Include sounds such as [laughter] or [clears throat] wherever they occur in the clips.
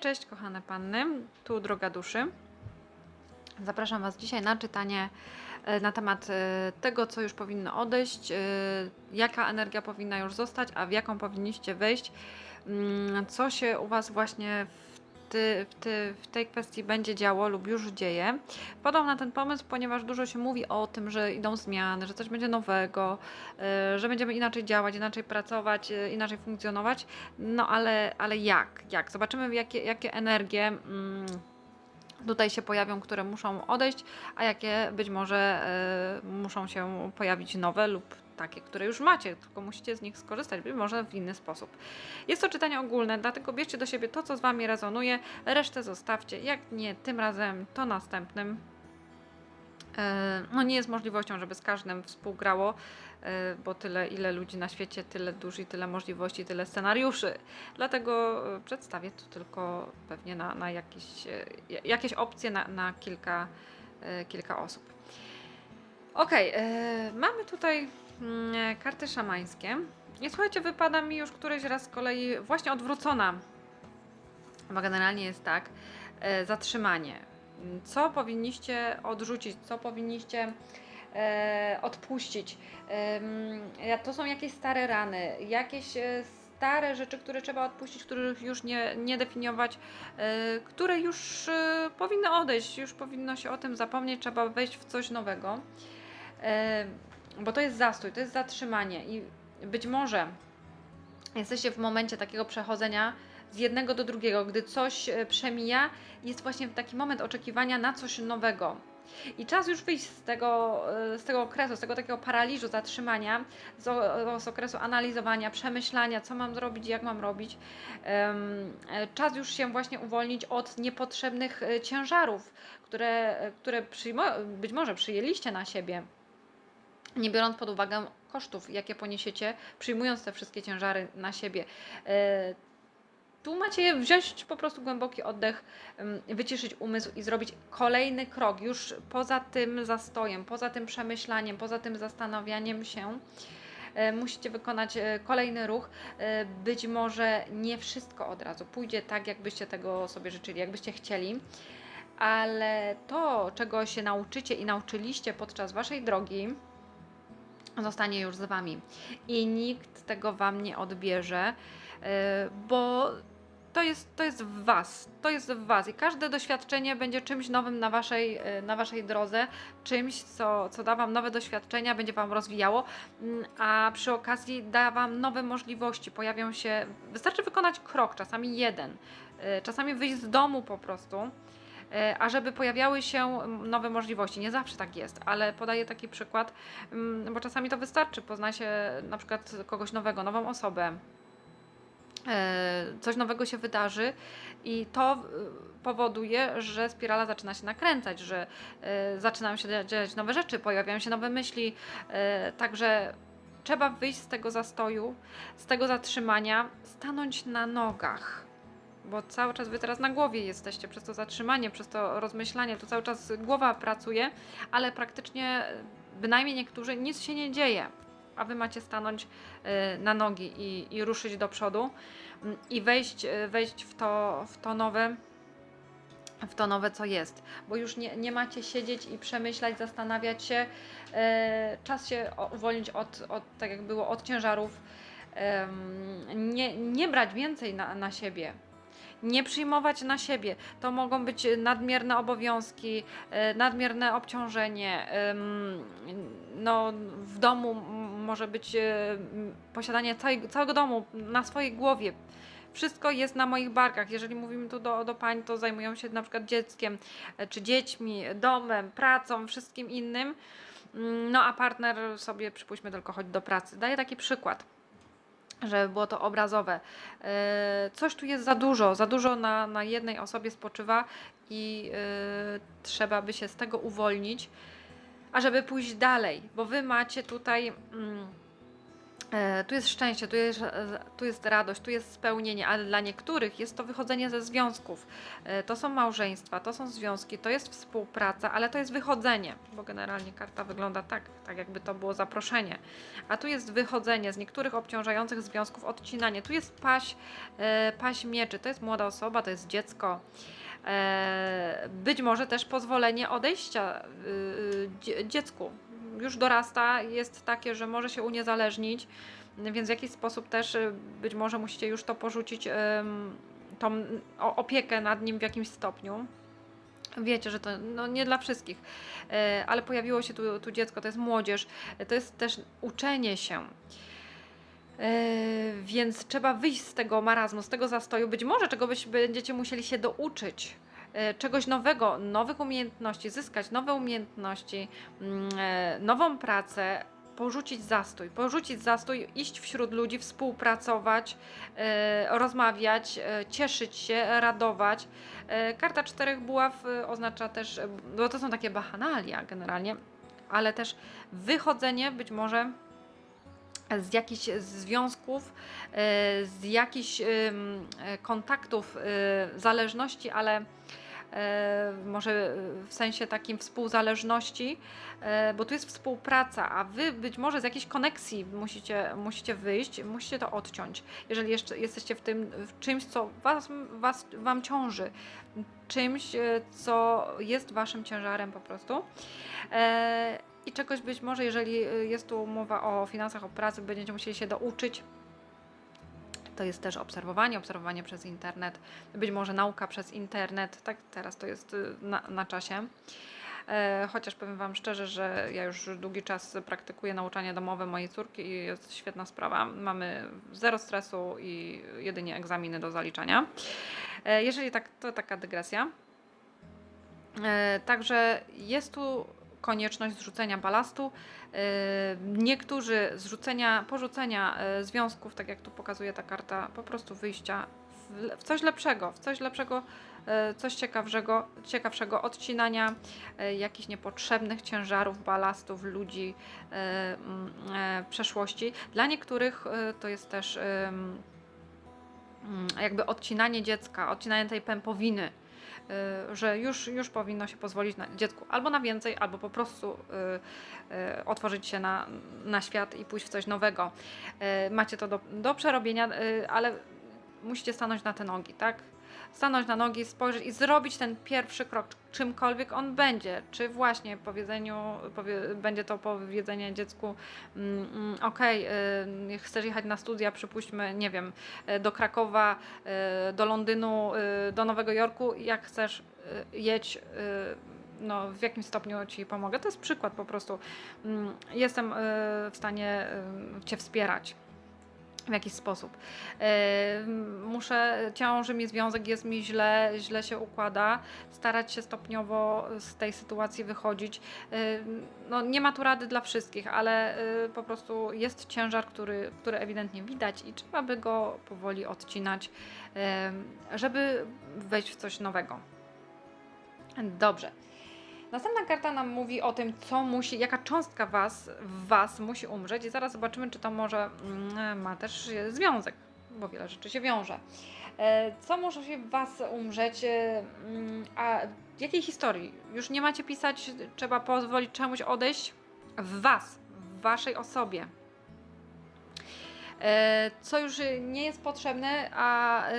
Cześć kochane panny, tu droga duszy. Zapraszam Was dzisiaj na czytanie e, na temat e, tego, co już powinno odejść, e, jaka energia powinna już zostać, a w jaką powinniście wejść, mm, co się u Was właśnie w, ty, w, ty, w tej kwestii będzie działo lub już dzieje. Podam na ten pomysł, ponieważ dużo się mówi o tym, że idą zmiany, że coś będzie nowego, e, że będziemy inaczej działać, inaczej pracować, e, inaczej funkcjonować. No ale, ale jak? Jak? Zobaczymy, jakie, jakie energie. Mm, tutaj się pojawią, które muszą odejść, a jakie być może e, muszą się pojawić nowe lub takie, które już macie, tylko musicie z nich skorzystać, być może w inny sposób. Jest to czytanie ogólne, dlatego bierzcie do siebie to, co z Wami rezonuje, resztę zostawcie. Jak nie tym razem, to następnym. E, No nie jest możliwością, żeby z każdym współgrało, e, bo tyle, ile ludzi na świecie, tyle dusz tyle możliwości, tyle scenariuszy. Dlatego e, przedstawię tu tylko pewnie na, na jakieś, jakieś opcje na, na kilka, kilka osób. Ok, mamy tutaj karty szamańskie. I słuchajcie, wypada mi już któryś raz z kolei właśnie odwrócona. Bo generalnie jest tak, e, zatrzymanie. Co powinniście odrzucić, co powinniście e, odpuścić. To są jakieś stare rany, jakieś e, stare rzeczy, które trzeba odpuścić, których już nie, nie definiować, e, które już e, powinny odejść, już powinno się o tym zapomnieć, trzeba wejść w coś nowego. E, bo to jest zastój, to jest zatrzymanie i być może jesteście w momencie takiego przechodzenia z jednego do drugiego, gdy coś e, przemija, jest właśnie taki moment oczekiwania na coś nowego. I czas już wyjść z tego, e, z tego okresu, z tego takiego paraliżu, zatrzymania, z, o- z okresu analizowania, przemyślania, co mam zrobić, jak mam robić. E, Czas już się właśnie uwolnić od niepotrzebnych e, ciężarów, które, e, które być może przyjęliście na siebie nie biorąc pod uwagę kosztów, jakie poniesiecie, przyjmując te wszystkie ciężary na siebie. E, Tu macie wziąć po prostu głęboki oddech, wyciszyć umysł i zrobić kolejny krok, już poza tym zastojem, poza tym przemyślaniem, poza tym zastanawianiem się. E, Musicie wykonać e, kolejny ruch. Być może nie wszystko od razu pójdzie tak, jakbyście tego sobie życzyli, jakbyście chcieli, ale to, czego się nauczycie i nauczyliście podczas Waszej drogi, zostanie już z Wami. I nikt tego Wam nie odbierze, e, bo to jest, to jest w Was, to jest w Was. I każde doświadczenie będzie czymś nowym na Waszej, e, na waszej drodze, czymś, co, co da Wam nowe doświadczenia, będzie Wam rozwijało, mm, a przy okazji da Wam nowe możliwości, pojawią się, wystarczy wykonać krok, czasami jeden, e, czasami wyjść z domu po prostu, a żeby pojawiały się nowe możliwości. Nie zawsze tak jest, ale podaję taki przykład, mm, bo czasami to wystarczy. Pozna się na przykład kogoś nowego, nową osobę. e, Coś nowego się wydarzy i to e, powoduje, że spirala zaczyna się nakręcać, że e, zaczynają się dzia- dziać nowe rzeczy, pojawiają się nowe myśli. e, Także trzeba wyjść z tego zastoju, z tego zatrzymania, stanąć na nogach bo cały czas wy teraz na głowie jesteście przez to zatrzymanie, przez to rozmyślanie, tu cały czas głowa pracuje, ale praktycznie e, bynajmniej niektórzy nic się nie dzieje, a wy macie stanąć e, na nogi i, i ruszyć do przodu mm, i wejść, e, wejść w, to, w to nowe. W to nowe, co jest, bo już nie, nie macie siedzieć i przemyślać, zastanawiać się. Czas się uwolnić od, od, tak jak było, od ciężarów. Nie, nie brać więcej na, na siebie, nie przyjmować na siebie. To mogą być nadmierne obowiązki, e, nadmierne obciążenie. No, w domu może być e, posiadanie całego domu na swojej głowie. Wszystko jest na moich barkach. Jeżeli mówimy tu do, do pań, to zajmują się na przykład dzieckiem, e, czy dziećmi, domem, pracą, wszystkim innym. Mm, No a partner sobie, przypuśćmy, tylko chodzi do pracy. Daję taki przykład żeby było to obrazowe. E, Coś tu jest za dużo, za dużo na, na jednej osobie spoczywa i e, trzeba by się z tego uwolnić, ażeby pójść dalej, bo wy macie tutaj mm, Tu jest szczęście, tu jest, e, tu jest radość, tu jest spełnienie, ale dla niektórych jest to wychodzenie ze związków. E, To są małżeństwa, to są związki, to jest współpraca, ale to jest wychodzenie, bo generalnie karta wygląda tak, tak jakby to było zaproszenie. A tu jest wychodzenie z niektórych obciążających związków, odcinanie. Tu jest paść, e, paść mieczy, to jest młoda osoba, to jest dziecko. E, Być może też pozwolenie odejścia y, y, dzie- dziecku. Już dorasta, jest takie, że może się uniezależnić, więc w jakiś sposób też y, być może musicie już to porzucić, tą opiekę nad nim w jakimś stopniu. Wiecie, że to no, nie dla wszystkich, E, ale pojawiło się tu, tu dziecko, to jest młodzież, to jest też uczenie się. E, Więc trzeba wyjść z tego marazmu, z tego zastoju. Być może czegoś będziecie musieli się douczyć, czegoś nowego, nowych umiejętności, zyskać nowe umiejętności, mm, e, nową pracę, porzucić zastój, porzucić zastój, iść wśród ludzi, współpracować, e, rozmawiać, e, cieszyć się, radować. E, Karta czterech buław e, oznacza też, e, bo to są takie bachanalia generalnie, ale też wychodzenie być może z jakichś związków, e, z jakichś e, kontaktów, e, zależności, ale może w sensie takim współzależności, bo tu jest współpraca, a wy być może z jakiejś koneksji musicie, musicie wyjść, musicie to odciąć. Jeżeli jeszcze jesteście w tym w czymś, co was, was, wam ciąży, czymś, co jest waszym ciężarem po prostu. I czegoś być może, jeżeli e, jest tu mowa o finansach, o pracy, będziecie musieli się douczyć. To jest też obserwowanie, obserwowanie przez internet, być może nauka przez internet. Tak, teraz to jest y, na, na czasie. E, Chociaż powiem Wam szczerze, że ja już długi czas praktykuję nauczanie domowe mojej córki i jest świetna sprawa. Mamy zero stresu i jedynie egzaminy do zaliczania. E, Jeżeli tak, to taka dygresja. E, Także jest tu konieczność zrzucenia balastu. E, Niektórzy zrzucenia, porzucenia e, związków, tak jak tu pokazuje ta karta, po prostu wyjścia w, coś lepszego, w coś lepszego, e, coś ciekawszego, ciekawszego odcinania jakichś niepotrzebnych ciężarów, balastów, ludzi, mm, przeszłości. Dla niektórych to jest też jakby odcinanie dziecka, odcinanie tej pępowiny, y, że już, już powinno się pozwolić na dziecku albo na więcej, albo po prostu y, y, otworzyć się na, na świat i pójść w coś nowego. Macie to do, do przerobienia, ale musicie stanąć na te nogi, tak? Stanąć na nogi, spojrzeć i zrobić ten pierwszy krok, czymkolwiek on będzie. Czy właśnie powiedzeniu, powie, będzie to powiedzenie dziecku, mm, mm, okej, y, chcesz jechać na studia, przypuśćmy, nie wiem, y, do Krakowa, y, do Londynu, y, do Nowego Jorku, jak chcesz, y, jedź. y, No, w jakim stopniu ci pomogę? To jest przykład po prostu. Mm, Jestem y, w stanie y, Cię wspierać w jakiś sposób. Muszę, ciąży mi związek, jest mi źle, źle się układa, starać się stopniowo z tej sytuacji wychodzić. No, nie ma tu rady dla wszystkich, ale e, po prostu jest ciężar, który, który ewidentnie widać i trzeba by go powoli odcinać, żeby wejść w coś nowego. Dobrze. Następna karta nam mówi o tym, co musi, jaka cząstka was, was musi umrzeć i zaraz zobaczymy, czy to może mm, ma też związek, bo wiele rzeczy się wiąże. E, Co może się w was umrzeć, e, mm, a jakiej historii? Już nie macie pisać, trzeba pozwolić czemuś odejść w was, w waszej osobie. E, Co już nie jest potrzebne, a e,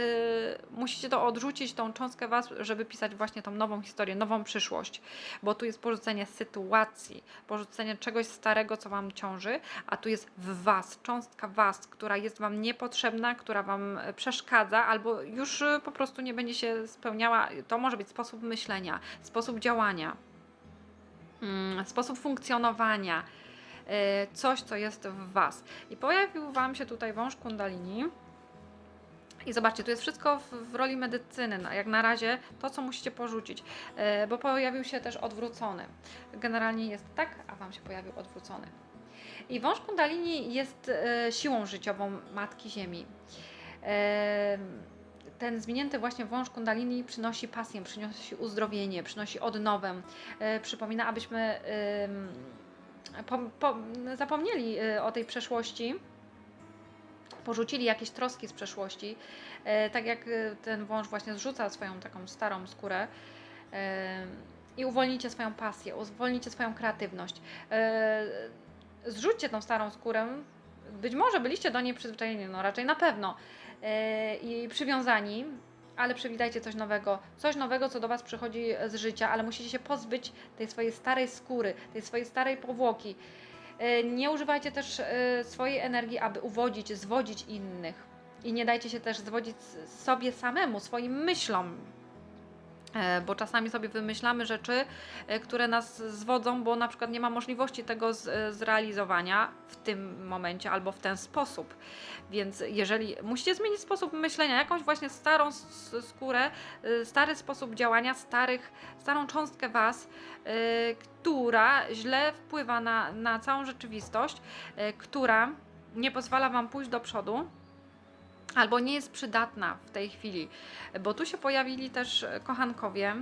musicie to odrzucić, tą cząstkę was, żeby pisać właśnie tą nową historię, nową przyszłość bo tu jest porzucenie sytuacji, porzucenie czegoś starego, co Wam ciąży, a tu jest w Was, cząstka Was, która jest Wam niepotrzebna, która Wam przeszkadza, albo już e, po prostu nie będzie się spełniała. To może być sposób myślenia, sposób działania, mm, sposób funkcjonowania. E, Coś, co jest w Was. I pojawił Wam się tutaj wąż kundalini. I zobaczcie, tu jest wszystko w, w roli medycyny, jak na razie to, co musicie porzucić, e, bo pojawił się też odwrócony. Generalnie jest tak, a Wam się pojawił odwrócony. I wąż kundalini jest e, siłą życiową Matki Ziemi. Ten zwinięty właśnie wąż kundalini przynosi pasję, przynosi uzdrowienie, przynosi odnowę. Przypomina, abyśmy po, po, zapomnieli e, o tej przeszłości, porzucili jakieś troski z przeszłości, e, tak jak e, ten wąż właśnie zrzuca swoją taką starą skórę e, i uwolnicie swoją pasję, uwolnicie swoją kreatywność. E, zrzućcie tą starą skórę, być może byliście do niej przyzwyczajeni, no raczej na pewno. E, i przywiązani, ale przywitajcie coś nowego, coś nowego, co do Was przychodzi z życia, ale musicie się pozbyć tej swojej starej skóry, tej swojej starej powłoki. E, Nie używajcie też e, swojej energii, aby uwodzić, zwodzić innych. I nie dajcie się też zwodzić sobie samemu, swoim myślom. E, Bo czasami sobie wymyślamy rzeczy, e, które nas zwodzą, bo na przykład nie ma możliwości tego e, zrealizowania w tym momencie albo w ten sposób. Więc jeżeli musicie zmienić sposób myślenia, jakąś właśnie starą skórę, stary sposób działania, starych, starą cząstkę Was, która źle wpływa na, na całą rzeczywistość, która nie pozwala Wam pójść do przodu, albo nie jest przydatna w tej chwili, bo tu się pojawili też e, kochankowie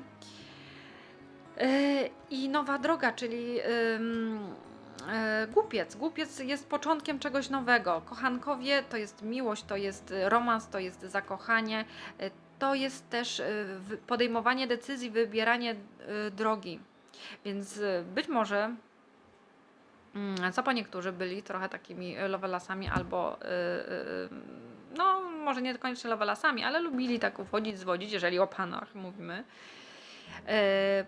e, i nowa droga, czyli e, głupiec. Głupiec jest początkiem czegoś nowego. Kochankowie to jest miłość, to jest romans, to jest zakochanie, to jest też podejmowanie decyzji, wybieranie drogi. Więc być może Mm, Co po niektórzy byli trochę takimi lovelasami albo no może nie koniecznie lovelasami, ale lubili tak wchodzić, zwodzić, jeżeli o panach mówimy. E,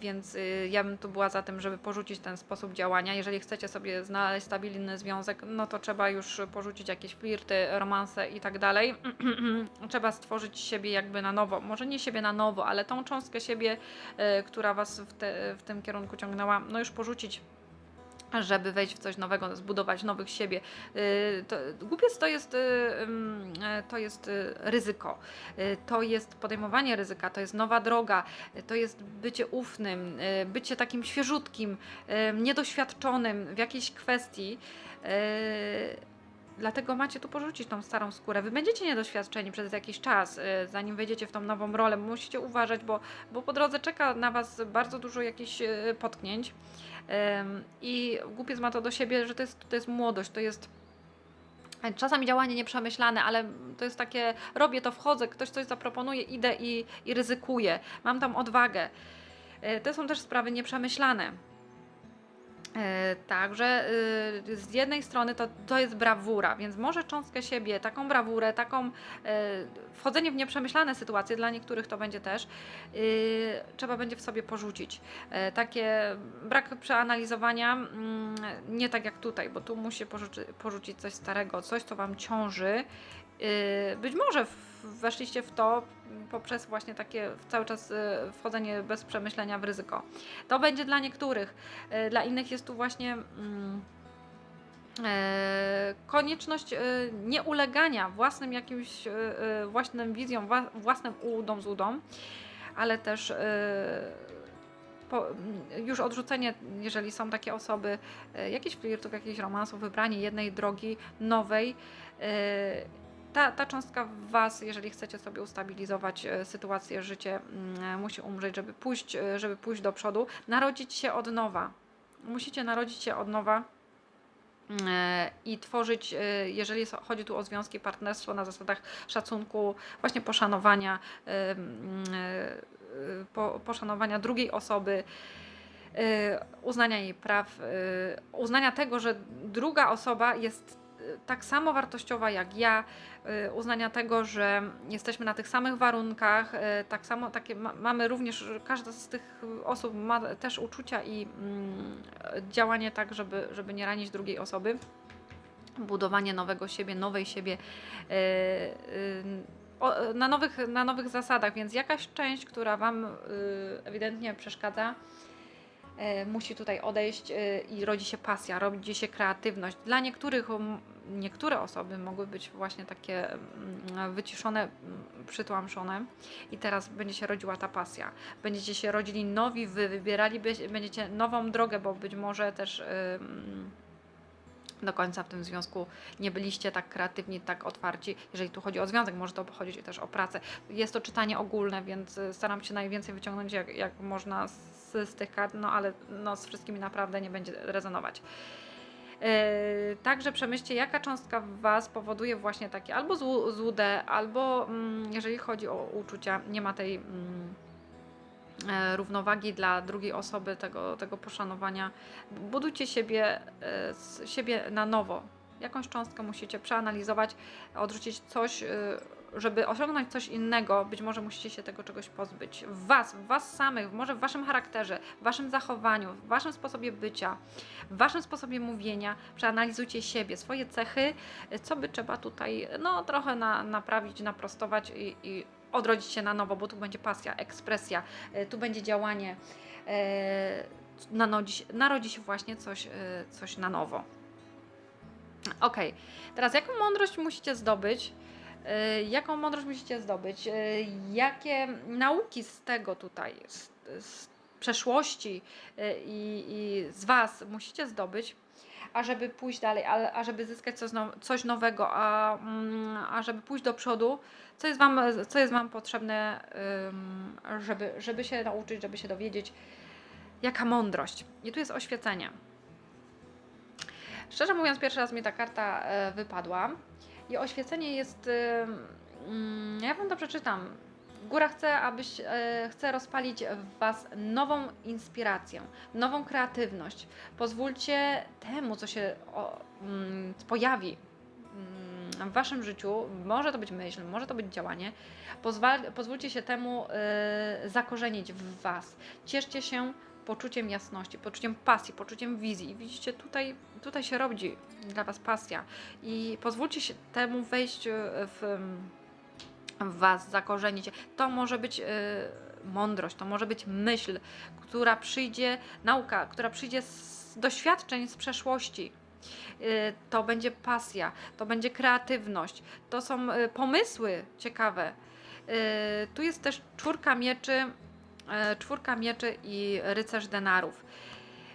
Więc y, ja bym tu była za tym, żeby porzucić ten sposób działania. Jeżeli chcecie sobie znaleźć stabilny związek, no to trzeba już porzucić jakieś flirty, romanse i tak dalej. [clears throat] trzeba stworzyć siebie jakby na nowo. Może nie siebie na nowo, ale tą cząstkę siebie, e, która was w, te, w tym kierunku ciągnęła, no już porzucić żeby wejść w coś nowego, zbudować nowych siebie. Y, To, głupiec to jest, y, e, to jest y, ryzyko, Y, to jest podejmowanie ryzyka, to jest nowa droga, y, to jest bycie ufnym, y, bycie takim świeżutkim, y, niedoświadczonym w jakiejś kwestii. Y, Dlatego macie tu porzucić tą starą skórę. Wy będziecie niedoświadczeni przez jakiś czas, y, zanim wejdziecie w tą nową rolę. Musicie uważać, bo, bo po drodze czeka na Was bardzo dużo jakichś y, potknięć. I głupiec ma to do siebie, że to jest, to jest młodość, to jest czasami działanie nieprzemyślane, ale to jest takie, robię to, wchodzę, ktoś coś zaproponuje, idę i, i ryzykuję. Mam tam odwagę. Y, To są też sprawy nieprzemyślane. E, Także y, z jednej strony to, to jest brawura, więc może cząstkę siebie, taką brawurę, taką e, wchodzenie w nieprzemyślane sytuacje, dla niektórych to będzie też, y, trzeba będzie w sobie porzucić. E, Takie brak przeanalizowania, mm, nie tak jak tutaj, bo tu musi porzuci, porzucić coś starego, coś, co Wam ciąży. Y, Być może weszliście w to poprzez właśnie takie cały czas y, wchodzenie bez przemyślenia w ryzyko. To będzie dla niektórych. E, Dla innych jest tu właśnie mm, konieczność nieulegania własnym jakimś własnym wizjom, wła- własnym udom z udą, ale też e, po, m, już odrzucenie, jeżeli są takie osoby, jakichś flirtów, jakichś romansów, wybranie jednej drogi nowej. E, ta, ta cząstka w Was, jeżeli chcecie sobie ustabilizować e, sytuację, życie, mm, musi umrzeć, żeby pójść, e, żeby pójść do przodu, narodzić się od nowa. Musicie narodzić się od nowa e, i tworzyć, e, jeżeli chodzi tu o związki, partnerstwo na zasadach szacunku, właśnie poszanowania, e, mm, e, po, poszanowania drugiej osoby, e, uznania jej praw, e, uznania tego, że druga osoba jest e, tak samo wartościowa jak ja, e, uznania tego, że jesteśmy na tych samych warunkach, e, tak samo takie ma, mamy również, każda z tych osób ma też uczucia i mm, działanie tak, żeby, żeby nie ranić drugiej osoby, budowanie nowego siebie, nowej siebie o, na, nowych, na nowych zasadach, więc jakaś część, która Wam ewidentnie przeszkadza, musi tutaj odejść e, i rodzi się pasja, rodzi się kreatywność. Dla niektórych, niektóre osoby mogły być właśnie takie mm, wyciszone, mm, przytłamszone i teraz będzie się rodziła ta pasja. Będziecie się rodzili nowi, wy wybierali będziecie nową drogę, bo być może też ym, do końca w tym związku nie byliście tak kreatywni, tak otwarci. Jeżeli tu chodzi o związek, może to chodzić też o pracę. Jest to czytanie ogólne, więc staram się najwięcej wyciągnąć jak, jak można z, z tych kart, no ale no, z wszystkimi naprawdę nie będzie rezonować. Yy, Także przemyślcie, jaka cząstka w Was powoduje właśnie takie albo złu- złudę, albo mm, jeżeli chodzi o uczucia, nie ma tej mm, e, równowagi dla drugiej osoby, tego, tego poszanowania. Budujcie siebie, e, siebie na nowo. Jakąś cząstkę musicie przeanalizować, odrzucić coś, e, żeby osiągnąć coś innego. Być może musicie się tego czegoś pozbyć. W Was, w Was samych, może w Waszym charakterze, w Waszym zachowaniu, w Waszym sposobie bycia, w Waszym sposobie mówienia. Przeanalizujcie siebie, swoje cechy, co by trzeba tutaj no, trochę na, naprawić, naprostować i, i odrodzić się na nowo, bo tu będzie pasja, ekspresja, e, tu będzie działanie, e, narodzi, narodzi się właśnie coś, e, coś na nowo. Ok, teraz jaką mądrość musicie zdobyć? E, Jaką mądrość musicie zdobyć? E, Jakie nauki z tego tutaj, z, z przeszłości e, i, i z Was musicie zdobyć, ażeby pójść dalej, ale ażeby zyskać coś, now, coś nowego, a, mm, ażeby pójść do przodu, co jest Wam, co jest wam potrzebne, żeby, żeby się nauczyć, żeby się dowiedzieć, jaka mądrość. I tu jest oświecenie. Szczerze mówiąc, pierwszy raz mi ta karta e, wypadła. I oświecenie jest. ym, mm, ja wam to przeczytam. Góra chce, abyś e, chce rozpalić w Was nową inspirację, nową kreatywność. Pozwólcie temu, co się o, mm, pojawi mm, w Waszym życiu, może to być myśl, może to być działanie, pozwal, pozwólcie się temu e, zakorzenić w Was. Cieszcie się poczuciem jasności, poczuciem pasji, poczuciem wizji. I widzicie, tutaj, tutaj się rodzi dla Was pasja. I pozwólcie się temu wejść e, w, w Was, zakorzenić. To może być e, mądrość, to może być myśl, która przyjdzie, nauka, która przyjdzie z doświadczeń z przeszłości. Y, To będzie pasja, to będzie kreatywność, to są pomysły ciekawe. Tu jest też czwórka mieczy, czwórka mieczy i rycerz denarów.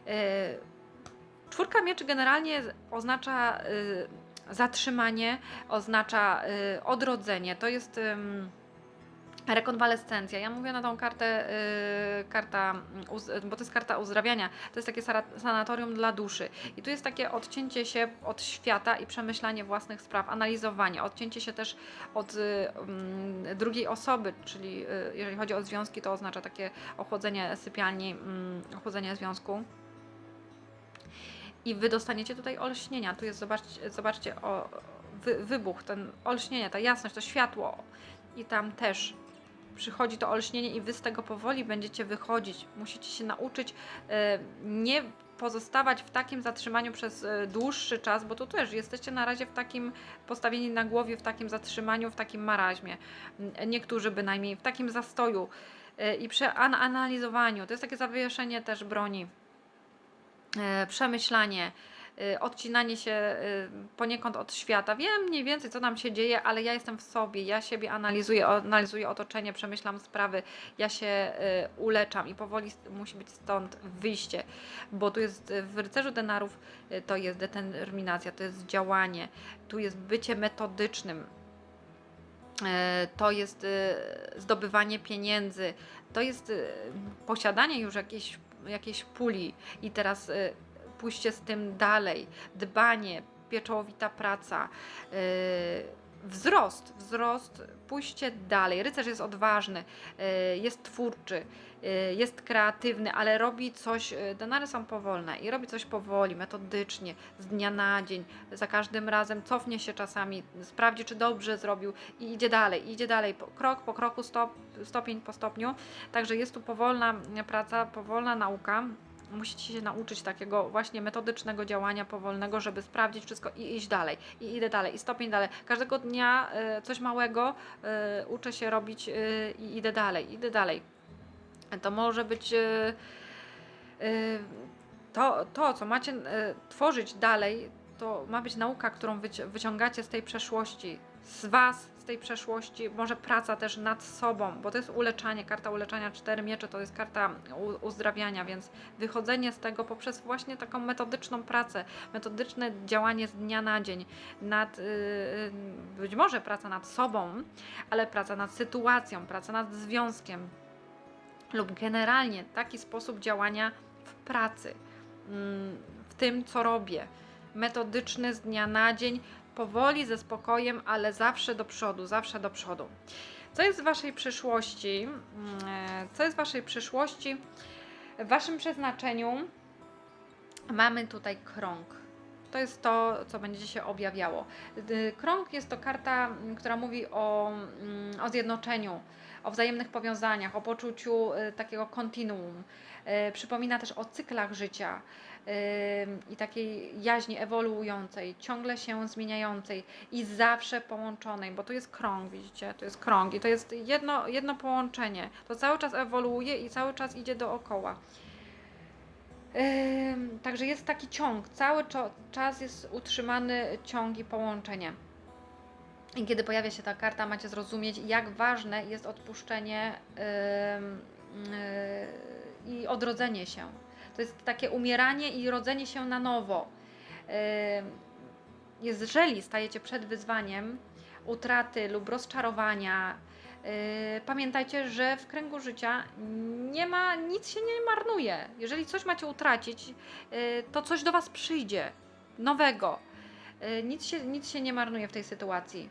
Y, Czwórka mieczy generalnie oznacza y, zatrzymanie, oznacza odrodzenie. To jest rekonwalescencja. Ja mówię na tą kartę, y, karta, uz- bo to jest karta uzdrawiania. To jest takie sanatorium dla duszy. I tu jest takie odcięcie się od świata i przemyślanie własnych spraw, analizowanie, odcięcie się też od y, mm, drugiej osoby, czyli y, jeżeli chodzi o związki, to oznacza takie ochłodzenie sypialni, mm, ochłodzenie związku i wy dostaniecie tutaj olśnienia. Tu jest, zobaczcie, zobaczcie o, wy, wybuch, ten olśnienie, ta jasność, to światło. I tam też przychodzi to olśnienie i wy z tego powoli będziecie wychodzić. Musicie się nauczyć e, nie pozostawać w takim zatrzymaniu przez e, dłuższy czas, bo tu też jesteście na razie w takim postawieni na głowie, w takim zatrzymaniu, w takim maraźmie. N- Niektórzy bynajmniej w takim zastoju e, i przeanalizowaniu. To jest takie zawieszenie też broni e, przemyślanie, e, odcinanie się e, poniekąd od świata. Wiem mniej więcej, co nam się dzieje, ale ja jestem w sobie, ja siebie analizuję, analizuję otoczenie, przemyślam sprawy, ja się e, uleczam i powoli musi być stąd wyjście, bo tu jest w rycerzu denarów to jest determinacja, to jest działanie, tu jest bycie metodycznym, to jest zdobywanie pieniędzy, to jest posiadanie już jakiejś, jakiejś puli i teraz pójście z tym dalej, dbanie, pieczołowita praca, e, wzrost, wzrost, pójście dalej. Rycerz jest odważny, e, jest twórczy, e, jest kreatywny, ale robi coś, e, denary są powolne i robi coś powoli, metodycznie, z dnia na dzień, za każdym razem cofnie się czasami, sprawdzi, czy dobrze zrobił i idzie dalej, idzie dalej, po- krok po kroku, stop, stopień po stopniu. Także jest tu powolna praca, powolna nauka. Musicie się nauczyć takiego właśnie metodycznego działania powolnego, żeby sprawdzić wszystko i iść dalej. I idę dalej, i stopień dalej. Każdego dnia e, coś małego e, uczę się robić e, i idę dalej, idę dalej. To może być to, to, co macie tworzyć dalej, to ma być nauka, którą wyci- wyciągacie z tej przeszłości, z Was, tej przeszłości, może praca też nad sobą, bo to jest uleczanie, karta uleczania cztery miecze to jest karta uzdrawiania, więc wychodzenie z tego poprzez właśnie taką metodyczną pracę, metodyczne działanie z dnia na dzień, nad, y, y, być może praca nad sobą, ale praca nad sytuacją, praca nad związkiem lub generalnie taki sposób działania w pracy, mm, w tym, co robię, metodyczny z dnia na dzień, powoli, ze spokojem, ale zawsze do przodu, zawsze do przodu. Co jest w Waszej przyszłości? Mm, e, Co jest w Waszej przyszłości? W Waszym przeznaczeniu mamy tutaj krąg. To jest to, co będzie się objawiało. Krąg jest to karta, m, która mówi o, mm, o zjednoczeniu, o wzajemnych powiązaniach, o poczuciu y, takiego kontinuum. Y, Przypomina też o cyklach życia i takiej jaźni ewoluującej, ciągle się zmieniającej i zawsze połączonej, bo tu jest krąg, widzicie, to jest krąg i to jest jedno, jedno połączenie. To cały czas ewoluuje i cały czas idzie dookoła. Także jest taki ciąg, cały czas jest utrzymany ciąg i połączenie. I kiedy pojawia się ta karta, macie zrozumieć, jak ważne jest odpuszczenie yy, i odrodzenie się. To jest takie umieranie i rodzenie się na nowo. Jeżeli stajecie przed wyzwaniem utraty lub rozczarowania, Yy, Pamiętajcie, że w kręgu życia nie ma, nic się nie marnuje. Jeżeli coś macie utracić, yy, to coś do Was przyjdzie nowego. Yy, Nic się, nic się nie marnuje w tej sytuacji.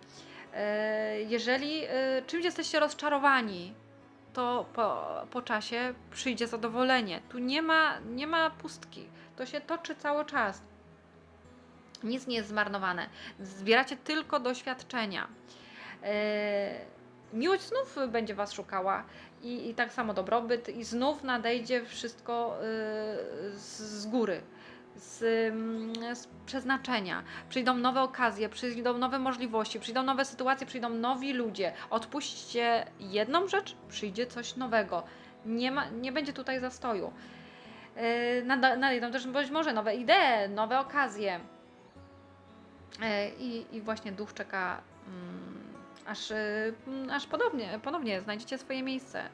Jeżeli czymś jesteście rozczarowani, to po, po czasie przyjdzie zadowolenie. Tu nie ma, nie ma pustki. To się toczy cały czas. Nic nie jest zmarnowane. Zbieracie tylko doświadczenia. Yy, miłość znów będzie Was szukała i, i tak samo dobrobyt i znów nadejdzie wszystko yy, z, z góry, z, mm, z przeznaczenia. Przyjdą nowe okazje, przyjdą nowe możliwości, przyjdą nowe sytuacje, przyjdą nowi ludzie. Odpuśćcie jedną rzecz, przyjdzie coś nowego. Nie, ma, nie będzie tutaj zastoju. Yy, nadejdą też być może nowe idee, nowe okazje. Yy, I, I właśnie duch czeka mm, aż, y, mm, aż podobnie, ponownie znajdziecie swoje miejsce.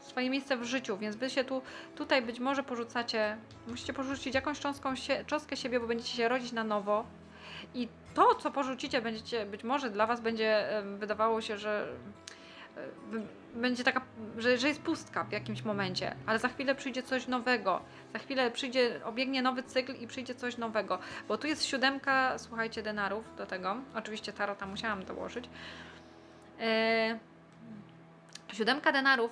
Swoje miejsce w życiu, więc wy się tu, tutaj być może porzucacie, musicie porzucić jakąś cząstką się, cząstkę siebie, bo będziecie się rodzić na nowo. I to, co porzucicie, będziecie, być może dla Was będzie wydawało się, że będzie taka, że, że jest pustka w jakimś momencie, ale za chwilę przyjdzie coś nowego. Za chwilę przyjdzie, obiegnie nowy cykl i przyjdzie coś nowego. Bo tu jest siódemka, słuchajcie, denarów do tego. Oczywiście tarota musiałam dołożyć. E, Siódemka denarów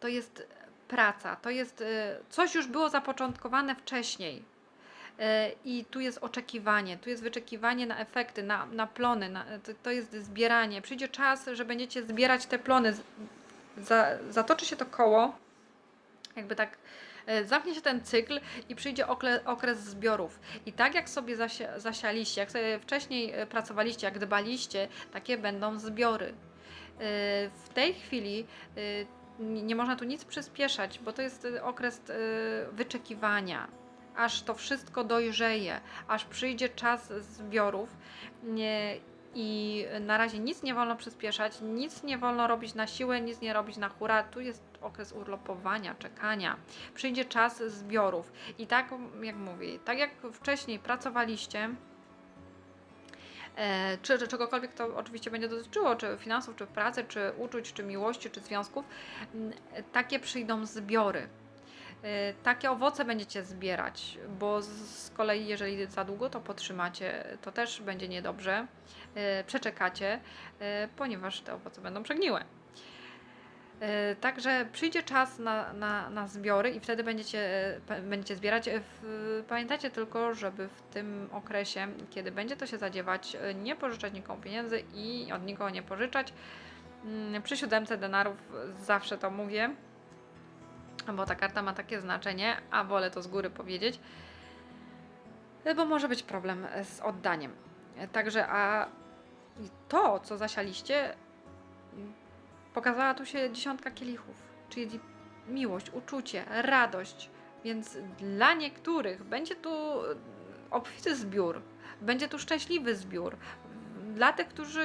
to jest praca, to jest e, coś już było zapoczątkowane wcześniej. E, I tu jest oczekiwanie, tu jest wyczekiwanie na efekty, na, na plony, na, to, jest zbieranie. Przyjdzie czas, że będziecie zbierać te plony. Za, zatoczy się to koło, jakby tak e, zamknie się ten cykl i przyjdzie okle, okres zbiorów. I tak jak sobie zasia, zasialiście, jak sobie wcześniej e, pracowaliście, jak dbaliście, takie będą zbiory. E, W tej chwili e, nie można tu nic przyspieszać, bo to jest e, okres e, wyczekiwania, aż to wszystko dojrzeje, aż przyjdzie czas zbiorów. Nie, I na razie nic nie wolno przyspieszać, nic nie wolno robić na siłę, nic nie robić na hura. Tu jest okres urlopowania, czekania. Przyjdzie czas zbiorów. I tak, jak mówię, tak jak wcześniej pracowaliście, czy, czy czegokolwiek to oczywiście będzie dotyczyło, czy finansów, czy pracy, czy uczuć, czy miłości, czy związków, m, takie przyjdą zbiory. E, Takie owoce będziecie zbierać, bo z- kolei, jeżeli za długo to potrzymacie, to też będzie niedobrze. E, Przeczekacie, e, ponieważ te owoce będą przegniłe. E, Także przyjdzie czas na, na, na zbiory i wtedy będziecie, e, będziecie zbierać. E, Pamiętajcie tylko, żeby w tym okresie, kiedy będzie to się zadziewać, nie pożyczać nikomu pieniędzy i od nikogo nie pożyczać. Mm, Przy siódemce denarów zawsze to mówię, bo ta karta ma takie znaczenie, a wolę to z góry powiedzieć, bo może być problem z oddaniem. Także, a to, co zasialiście, pokazała tu się dziesiątka kielichów, czyli miłość, uczucie, radość. Więc dla niektórych będzie tu e, obfity zbiór, będzie tu szczęśliwy zbiór. Dla tych, którzy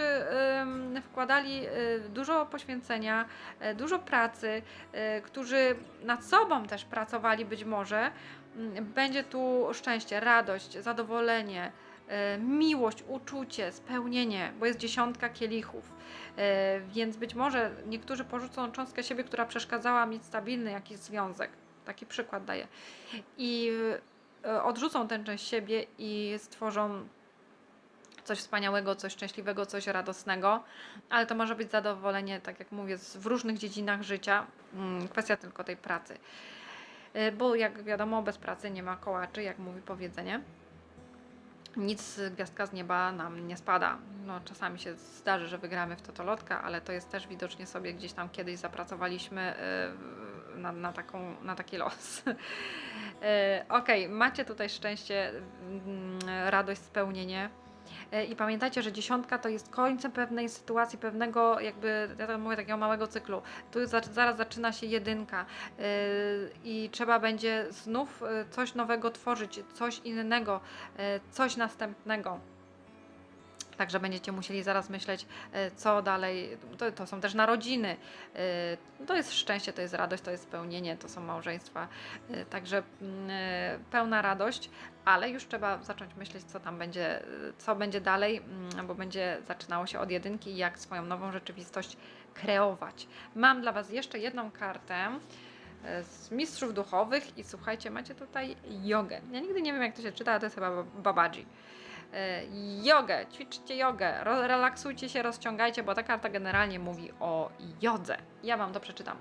wkładali e, dużo poświęcenia, e, dużo pracy, e, którzy nad sobą też pracowali być może, m, będzie tu szczęście, radość, zadowolenie, miłość, uczucie, spełnienie, bo jest dziesiątka kielichów. E, Więc być może niektórzy porzucą cząstkę siebie, która przeszkadzała mieć stabilny jakiś związek. Taki przykład daję. I e, odrzucą tę część siebie i stworzą coś wspaniałego, coś szczęśliwego, coś radosnego, ale to może być zadowolenie, tak jak mówię, w różnych dziedzinach życia. Mm, Kwestia tylko tej pracy. E, Bo jak wiadomo, bez pracy nie ma kołaczy, jak mówi powiedzenie. Nic gwiazdka z nieba nam nie spada. No, czasami się zdarzy, że wygramy w totolotka, ale to jest też widocznie sobie gdzieś tam kiedyś zapracowaliśmy e, na, na, taką, na taki los. E, [laughs] Okej, macie tutaj szczęście, mm, radość, spełnienie. E, I pamiętajcie, że dziesiątka to jest końcem pewnej sytuacji, pewnego jakby, ja tak mówię, takiego małego cyklu. Tu za, zaraz zaczyna się jedynka yy, i trzeba będzie znów yy, coś nowego tworzyć, coś innego, coś następnego. Także będziecie musieli zaraz myśleć, yy, co dalej. To, to są też narodziny. Yy, To jest szczęście, to jest radość, to jest spełnienie, to są małżeństwa. Yy, Także yy, pełna radość, ale już trzeba zacząć myśleć, co tam będzie, co będzie dalej, mm, bo będzie zaczynało się od jedynki i jak swoją nową rzeczywistość kreować. Mam dla Was jeszcze jedną kartę e, z mistrzów duchowych i słuchajcie, macie tutaj jogę. Ja nigdy nie wiem, jak to się czyta, ale to jest chyba babaji. E, Jogę, ćwiczcie jogę, relaksujcie się, rozciągajcie, bo ta karta generalnie mówi o jodze. Ja Wam to przeczytam.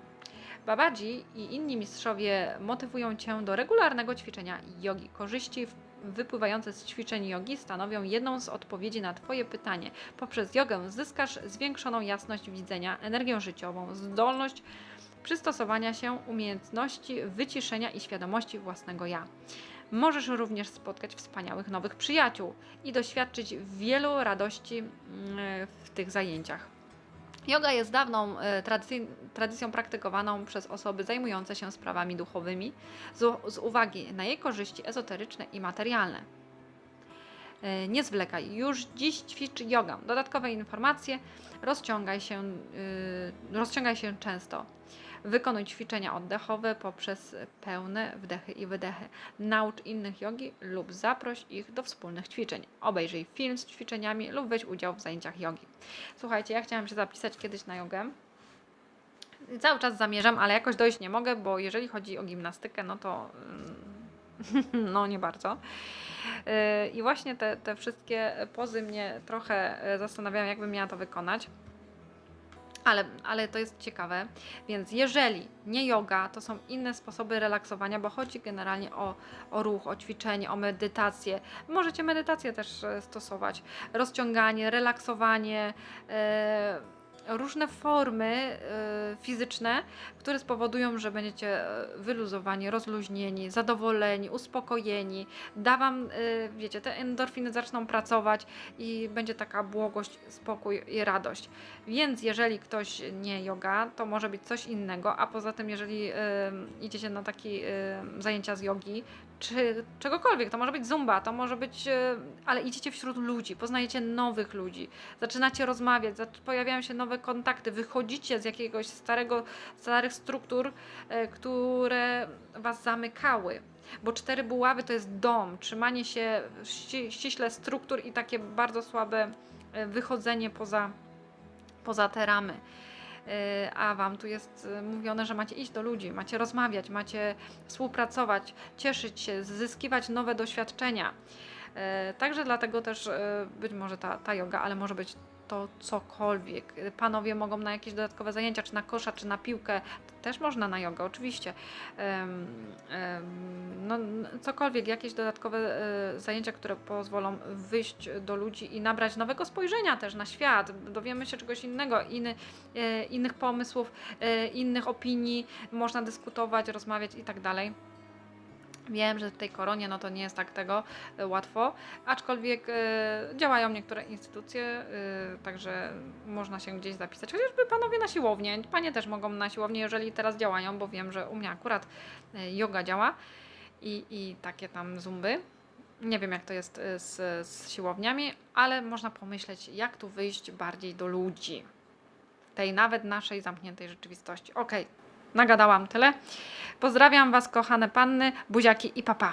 Babaji i inni mistrzowie motywują Cię do regularnego ćwiczenia jogi. Korzyści wypływające z ćwiczeń jogi stanowią jedną z odpowiedzi na Twoje pytanie. Poprzez jogę zyskasz zwiększoną jasność widzenia, energię życiową, zdolność przystosowania się, umiejętności wyciszenia i świadomości własnego ja. Możesz również spotkać wspaniałych nowych przyjaciół i doświadczyć wielu radości mm, w tych zajęciach. Yoga jest dawną e, tradycy- tradycją praktykowaną przez osoby zajmujące się sprawami duchowymi z, z uwagi na jej korzyści ezoteryczne i materialne. E, Nie zwlekaj, już dziś ćwicz jogę. Dodatkowe informacje, rozciągaj się, y, rozciągaj się często. Wykonuj ćwiczenia oddechowe poprzez pełne wdechy i wydechy. Naucz innych jogi lub zaproś ich do wspólnych ćwiczeń. Obejrzyj film z ćwiczeniami lub weź udział w zajęciach jogi. Słuchajcie, ja chciałam się zapisać kiedyś na jogę. Cały czas zamierzam, ale jakoś dojść nie mogę, bo jeżeli chodzi o gimnastykę, no to mm, [laughs] no nie bardzo. Yy, I właśnie te, te wszystkie pozy mnie trochę e, zastanawiają, jakbym miała to wykonać. Ale, ale to jest ciekawe, więc jeżeli nie yoga, to są inne sposoby relaksowania, bo chodzi generalnie o, o ruch, o ćwiczenie, o medytację. Możecie medytację też e, stosować, rozciąganie, relaksowanie, e, różne formy e, fizyczne, które spowodują, że będziecie e, wyluzowani, rozluźnieni, zadowoleni, uspokojeni. Da wam, e, wiecie, te endorfiny zaczną pracować i będzie taka błogość, spokój i radość. Więc jeżeli ktoś nie yoga, to może być coś innego, a poza tym, jeżeli y, idziecie na takie y, zajęcia z jogi, czy czegokolwiek, to może być zumba, to może być, y, ale idziecie wśród ludzi, poznajecie nowych ludzi, zaczynacie rozmawiać, pojawiają się nowe kontakty, wychodzicie z jakiegoś starego, starych struktur, y, które was zamykały. Bo cztery buławy to jest dom, trzymanie się ści- ściśle struktur i takie bardzo słabe y, wychodzenie poza poza te ramy. Yy, A Wam tu jest yy, mówione, że macie iść do ludzi, macie rozmawiać, macie współpracować, cieszyć się, zyskiwać nowe doświadczenia. Yy, Także dlatego też być może ta, ta yoga, ale może być to cokolwiek. Panowie mogą na jakieś dodatkowe zajęcia, czy na kosza, czy na piłkę. Też można na jogę, oczywiście. No, cokolwiek, jakieś dodatkowe e, zajęcia, które pozwolą wyjść do ludzi i nabrać nowego spojrzenia też na świat. Dowiemy się czegoś innego, inny, e, innych pomysłów, e, innych opinii, można dyskutować, rozmawiać i tak dalej. Wiem, że w tej koronie no to nie jest tak tego e, łatwo, aczkolwiek e, działają niektóre instytucje, e, także można się gdzieś zapisać. Chociażby panowie na siłownię, panie też mogą na siłownię, jeżeli teraz działają, bo wiem, że u mnie akurat yoga działa i, i takie tam zumby. Nie wiem, jak to jest z, z siłowniami, ale można pomyśleć, jak tu wyjść bardziej do ludzi. Tej nawet naszej zamkniętej rzeczywistości. Okej, nagadałam tyle. Pozdrawiam Was, kochane panny, buziaki i papa.